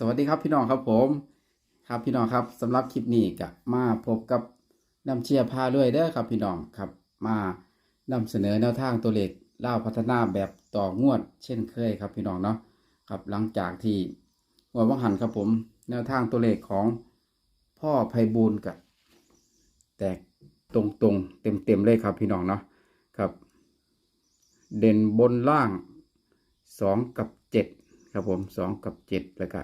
สวัสดีครับพี่น้องครับผมครับพี่น้องครับสำหรับคลิปนี้ก็มาพบกับน้ำเชียร์พาด้วยเด้อครับพี่น้องครับมานำเสนอแนวทางตัวเลขเล่าพัฒนาแบบต่องวด เช่นเคยครับพี่น้องเนาะครับหลังจากที่งวดวังหันครับผม แนวทางตัวเลขของพ่อไพบูลกับแตกตรงๆเต็มๆเลยครับพี่น้องเนาะครับ เด่นบนล่างสองกับเจ็ดครับผมสองกับเจ็ดแล้วก็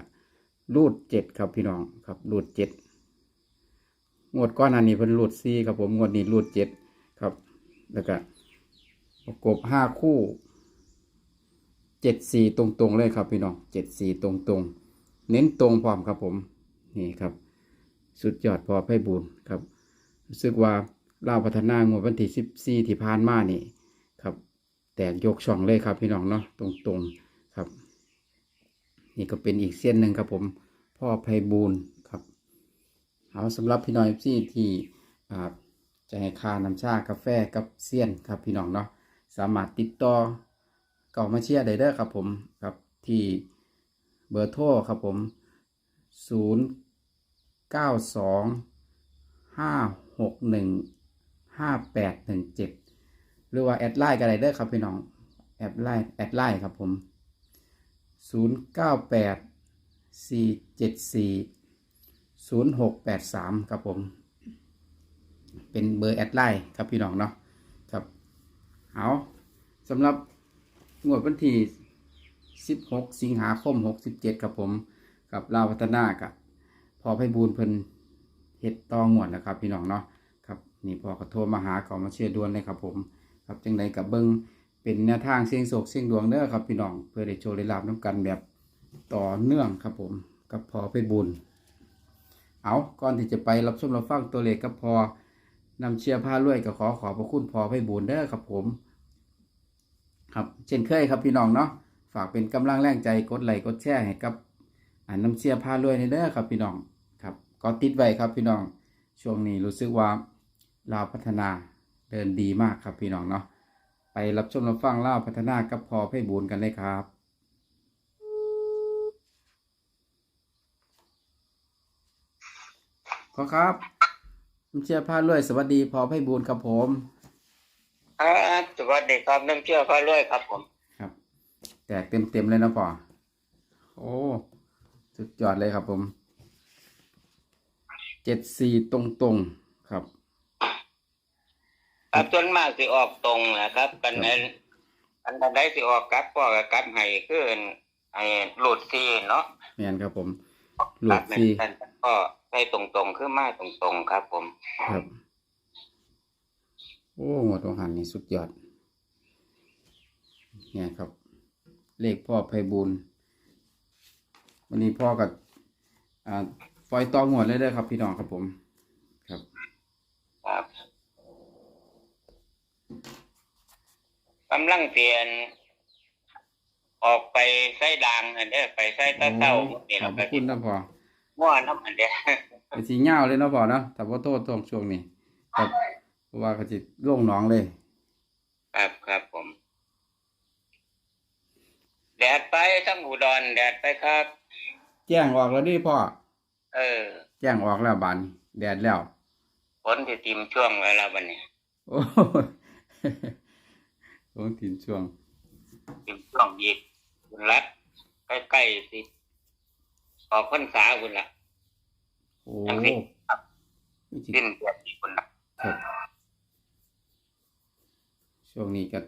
รูดเจ็ดครับพี่น้องครับรูดเจ็ดงวดก้อนอันนี้เพิ่นรูดสี่ครับผมงวดนี้รูดเจ็ดครับ แล้วก็ประกบห้าคู่เจ็ดสี่ตรงๆเลยครับพี่น้องเจ็ดสี่ตรงๆ เน้นตรงพร้อมครับผมนี่ครับ สุดยอดพอไพ่บุญครับรู้สึกว่าเล่าพัฒนางวดวันที่สิบสี่ที่ผ่านมานี่ครับ แตกยกช่องเลยครับพี่น้องเนาะตรงๆครับ นี่ก็เป็นอีกเส้นหนึ่งครับผม พ่อไพบูลครับเอาสำหรับพี่น้องที่ที่อ่าจะให้ค่าน้ำชากาแฟกับเซียนครับพี่น้องเนาะสามารถติดต่อเก่ามาเชียร์ได้เด้อครับผมครับที่เบอร์โทรครับผม 0 9 2 5 6 1 5 8 1 7 หรือว่าแอดไลน์ก็ได้เด้อครับพี่น้องแอดไลน์แอดไลน์ครับผม 0 9 8 4 7 4 0 6 8 3 ครับผม เป็นเบอร์แอดไลน์ครับพี่น้องเนาะครับเอาสำหรับงวดวันที่ 16 สิงหาคม 67 ครับผมกับลาวพัฒนากับพอไพบูลเพิ่นเฮ็ดตองวดนะครับ พี่น้องเนาะครับนี่พอก็โทรมาหาเขามาเชื่อด่วนเลยครับผม ครับจังใดกับเบิ้งเป็นแนวทางเสียงโศกเสียงดวงเด้อครับพี่น้องเพื่อได้โชว์ได้ลาบน้ำกันแบบ ต่อเนื่องครับผมกับพอไพบูลย์เอาก่อนที่จะไปรับชมรับฟังตัวเลขกับพอนำเชียร์ผ้ารวยก็ขอขอบพระคุณพอไพบูลย์เด้อครับผม ครับเช่นเคยครับพี่น้องเนาะฝากเป็นกำลังแรงใจกดไลค์กดแชร์ให้กับอ่านน้ำเชียร์พารวยในเด้อครับพี่น้องครับก็ติดไว้ครับพี่น้องช่วงนี้รู้สึกว่าลาวพัฒนาเดินดีมากครับพี่น้องเนาะไปรับชมรับฟังลาวพัฒนากับพอไพบูลย์กันเลยครับ ขอครับน้ำเชียร์พารวยสวัสดีพอไพบูลย์ครับผมครับสวัสดีครับน้ำเชื่อพระรวยครับผม ครับ แตกเต็มเต็มๆเลยนะพ่อโอ้สุดยอดเลยครับผมเจ็ดสี่ตรงตรงๆครับ ครับส่วนมากสิออกตรงนะครับกันครับนั้นอันใดสิออกกลับพ่อกับกลับให้คือไอ้หลุดซีเนาะแมนครับผม หลุครัดบสี่นั่นก็ ใช้ตรงๆคือมาตรงๆครับ ผม ครับ โอ้หมดตรงหันนี่สุดยอด เนี่ยครับ เลขพ่อไพบูลย์วันนี้พ่อกับอ่าฟอยตองหมดเลยเด้อครับ พี่น้องครับผม ครับ ครับกำลังเปลี่ยน ออกไปใส่ดางอันเนี้ยไปใส่ตะเต้าโอ้นี่ขอเราบพก็ระคุณนะพ่อ ม่วนน้ำอันเนี้ยเป็นสีเงาเลยเนาะพ่อเนาะถ้าพ่อโทษตรงช่วงนี้ครับเพราะว่าเขาจะล่วงหน้องเลย ครับครับผมแดดไปทั้งอุดรแดดไปครับ แจ้งออกแล้วดิพ่อเออ แจ้งออกแล้วบานแดดแล้วฝนที่ติมช่วงเวลาวันนี้โอ้ยโอ้ถินช่วงติมช่วงยีกคุณรัดใกล้ๆสิ ออกพรรษาคุณละโอ้จังสิครับนี่สิสิ้นเดือนนี้คุณละครับช่วงนี้ก็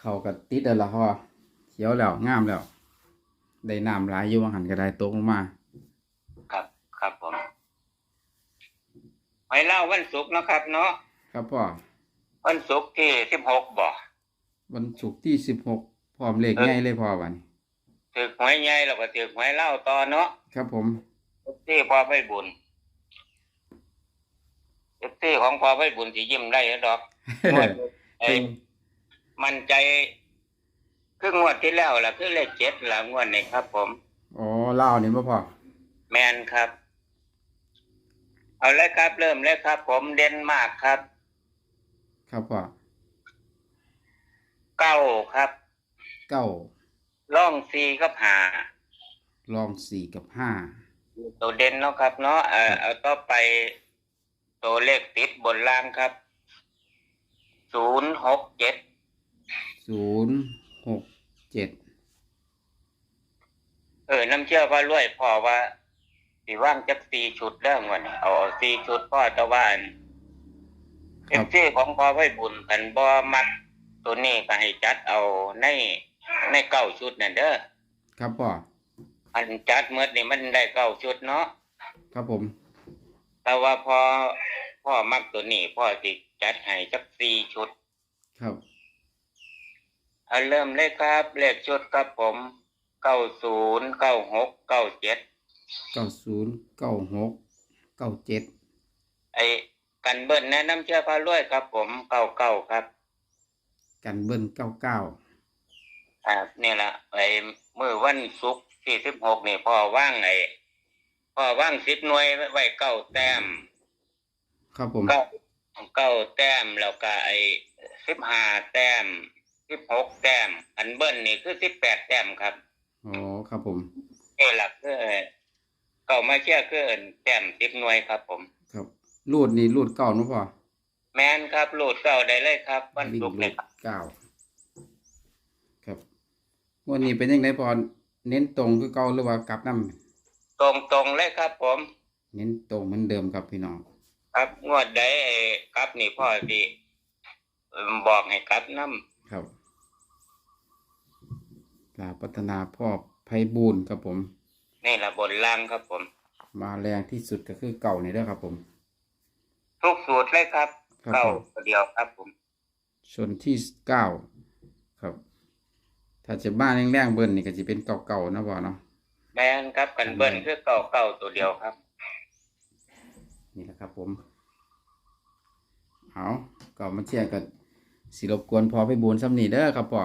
เข้ากับติดแล้วล่ะพ่อเขียวแล้วงามแล้ว ได้น้ำหลายอยู่ว่าหันก็ได้ตกลงมา ครับครับผมไปเล่าวันศุกร์นะครับ เนาะครับพ่อวันศุกร์ที่สิบหกบ่วันศุกร์ที่สิบหกพร้อมเลขง่ายเลยพ่อวันนี้ ถือหวยใหญ่เราก็ถือหวยเล่าต่อเนาะครับผมที่พอไปบุญที่ของพอไปบุญที่ยิ้มได้แล้วดอกงวดไอ้มั่นใจคืองวดที่แล้วล่ะคือเลขเจ็ดล่ะงวดนี้ครับ ผมอ๋อเล่าวนี่บ่พ่อแมนครับ เอาเลยครับเริ่มเลยครับ ผมเด่นมากครับ ครับพ่อเก้าครับ เก้า ล่องซีกับหาลองสี่กับห้าตัวเด่นเนาะครับเนาะเออเอาต่อไปตัวเลขติดบนล่างครับศูนย์หกเจ็ดศูนย์หกเจ็ดเออน้ำเชื่อว่ารวยพ่อว่าสีว่างจักสี่ชุดเรื่องวันนี้เอาเอาสี่ชุดพ่อตะวันเอฟซีของพ่อไว้บุญกันบ่มักตัวนี้ก็ให้จัดเอาใน ในเก้าชุดนั่นเด้อครับพ่ออันจัดเมื่อนี่มันได้เก้าชุดเนาะครับผม แต่ว่าพอพ่อมักตัวนี้พ่อสิจัดให้จักสี่ชุด ครับเอาเริ่มเลยครับเลขชุดครับผมเก้าศูนย์เก้าหกเก้าเจ็ดเก้าศูนย์เก้าหกเก้าเจ็ดไอ้กันเบิ้ลแนะน้ำเชื่อพารวยครับผมเก้าเก้าครับ กันเบิ้ลเก้าเก้า อ่านี่แหละไอ้มือวันศุกร์ที่สิบหกนี่พ่อว่างไอ้พ่อว่างสิบหน่วยไว้เก้าแต้มครับผมเก้าเก้าแต้มแล้วก็ไอ้สิบห้าแต้มสิบหกแต้ม อันเบิ้ลนี่คือสิบแปดแต้มครับอ๋อครับผมนี่แหละคือเก้ามาเชื่อคือแต้มสิบหน่วยครับ ผม ครับรูดนี่รูดเก้าเนาะพ่อแมนครับโหลดเก้าได้เลยครับ วันวิ่งศุกร์รูนี่ดครับเก้าครับ งวันนี้เป็นยังไงพอเน้นตรงคือเก่าหรือว่ากลับน้ตรงตรงๆเลยครับ ผมำเน้นตรงเหมือนเดิมครับพี่น้องครับงวดใดไอ้ครับนี่พ่อสิเอิ่มบอกให้ครับน้ครับลาพัฒนาพ่อไพบูลย์ครับผมำนี่ละบนล่างครับ ผม มาแรงที่สุดก็คือเก่านี่เด้อครับผมทุกสูตรเลยครับครับเก้าผมตัวเดียวครับ ผม ชนที่เก้าครับ ถ้าจะบ้านแรงๆเบิ้ลนี่ก็จะเป็นเก่าๆนะพ่อเนาะแมนครับกันเบิ้ลคือเก้าเก้าตัวเดียวครับ นี่แหละครับผมเอาก็มาเชียร์กันสิรบกวนพอไปบูนซ้ำนี่เด้อครับพ่อ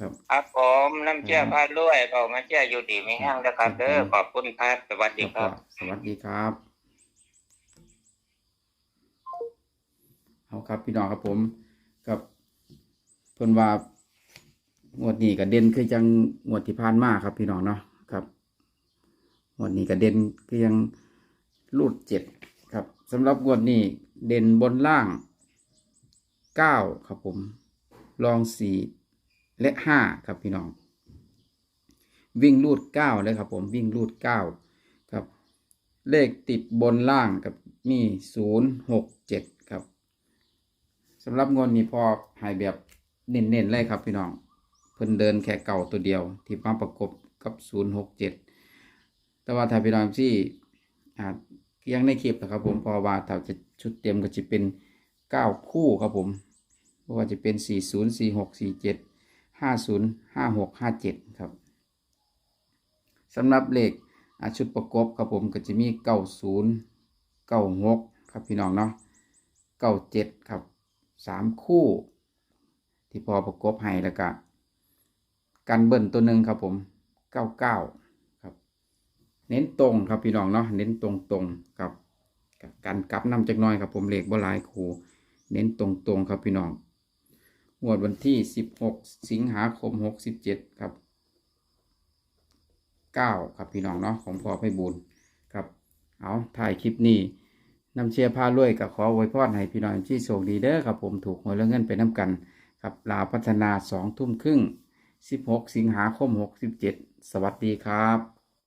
ครับครับผมน้ำเชื่อพาด้วยเปามาเชื่ออยู่ดีไม่แห้งนะครับเด้อขอบคุณครับสวัสคดีรับคพ่อรับ สวัสดีครับเอาครับพี่น้องครับผมกับเพิ่นว่า งวดนี้ก็เด่นคือจังงวดที่ผ่านมาครับพี่น้องเนาะครับงวดนี้ก็เด่นคือยังรูดเจ็ดครับสำหรับงวดนี้เด่นบนล่างเก้าครับผมรองสี่และห้าครับพี่น้อง วิ่งรูดเก้าเลยครับผมวิ่งรูดเก้าครับ เลขติดบนล่างกับมีศูนย์หกเจ็ดครับสำหรับงวดนี้พอหายแบบเน้นๆเลยครับพี่น้อง เพิ่นเดินแค่เก่าตัวเดียว ที่มาประกบกับศูนย์หกเจ็ดแต่ว่าถ้าพี่น้องที่อ่ายังในคลิปนะครับผมพอว่าถ้าจะชุดเต็มก็จะเป็นเก้าคู่ครับผมเพราะว่าจะเป็นสี่ศูนย์สี่หกสี่เจ็ดห้าศูนย์ห้าหกห้าเจ็ดครับสำหรับเลขชุดประกบครับผมก็จะมีเก้าศูนย์เก้าหกครับพี่น้องเนาะเก้าเจ็ดครับสามคู่ ที่พอประกบให้แล้วก็ กันเบิ้ลตัวหนึ่งครับผมเก้าเก้าครับ เน้นตรงครับพี่น้องเนาะเน้นตรงตรงครับการกลับน้ำจักน้อยครับผมเลขบ่หลายคูเน้นตรงตรงครับพี่น้องงวดวันที่สิบหกสิงหาคมหกสิบเจ็ดครับเก้าครับพี่น้องเนาะของพ่อไพบูลครับเอาถ่ายคลิปนี้นำเชียร์พารวยกับขออวยพรให้พี่น้องที่โชคดีเด้อครับผมถูกหวยแล้วเงินไปน้ำกัน ครับลาพัฒนาสองทุ่มครึ่ง สิบหกสิงหาคมหกสิบเจ็ดสวัสดีครับ